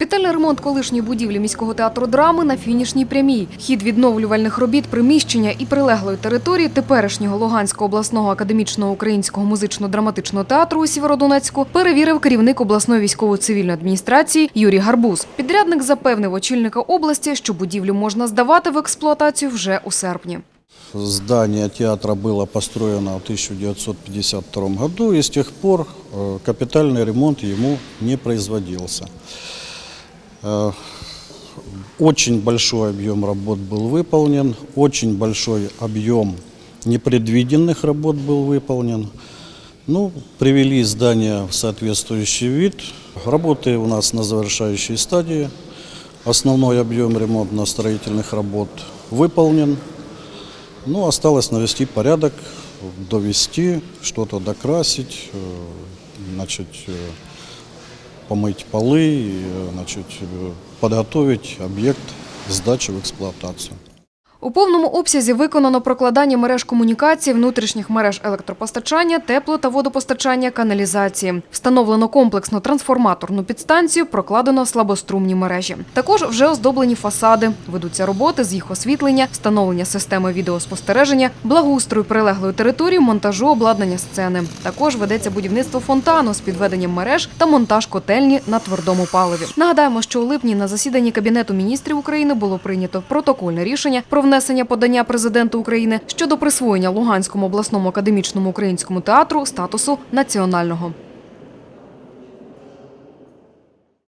Капітальний ремонт колишньої будівлі міського театру драми на фінішній прямій. Хід відновлювальних робіт приміщення і прилеглої території теперішнього Луганського обласного академічного українського музично-драматичного театру у Сєвєродонецьку перевірив керівник обласної військово-цивільної адміністрації Юрій Гарбуз. Підрядник запевнив очільника області, що будівлю можна здавати в експлуатацію вже у серпні. Здание театра было построено в 1952 году, и с тех пор э, капитальный ремонт ему не производился. Э, Очень большой объем работ был выполнен, очень большой объем непредвиденных работ был выполнен. Ну, привели здание в соответствующий вид. Работы у нас на завершающей стадии. Основной объем ремонтно-строительных работ выполнен. Ну, осталось навести порядок, довести, что-то докрасить, э, значит, э, помыть полы, и, э, значит, э, подготовить объект сдачи в эксплуатацию. У повному обсязі виконано прокладання мереж комунікації, внутрішніх мереж електропостачання, тепло- та водопостачання, каналізації. Встановлено комплексно трансформаторну підстанцію, прокладено слабострумні мережі. Також вже оздоблені фасади. Ведуться роботи з їх освітлення, встановлення системи відеоспостереження, благоустрою прилеглої території, монтажу обладнання сцени. Також ведеться будівництво фонтану з підведенням мереж та монтаж котельні на твердому паливі. Нагадаємо, що у липні на засіданні Кабінету міністрів України було прийнято протокольне рішення про внесення подання президенту України щодо присвоєння Луганському обласному академічному українському театру статусу національного.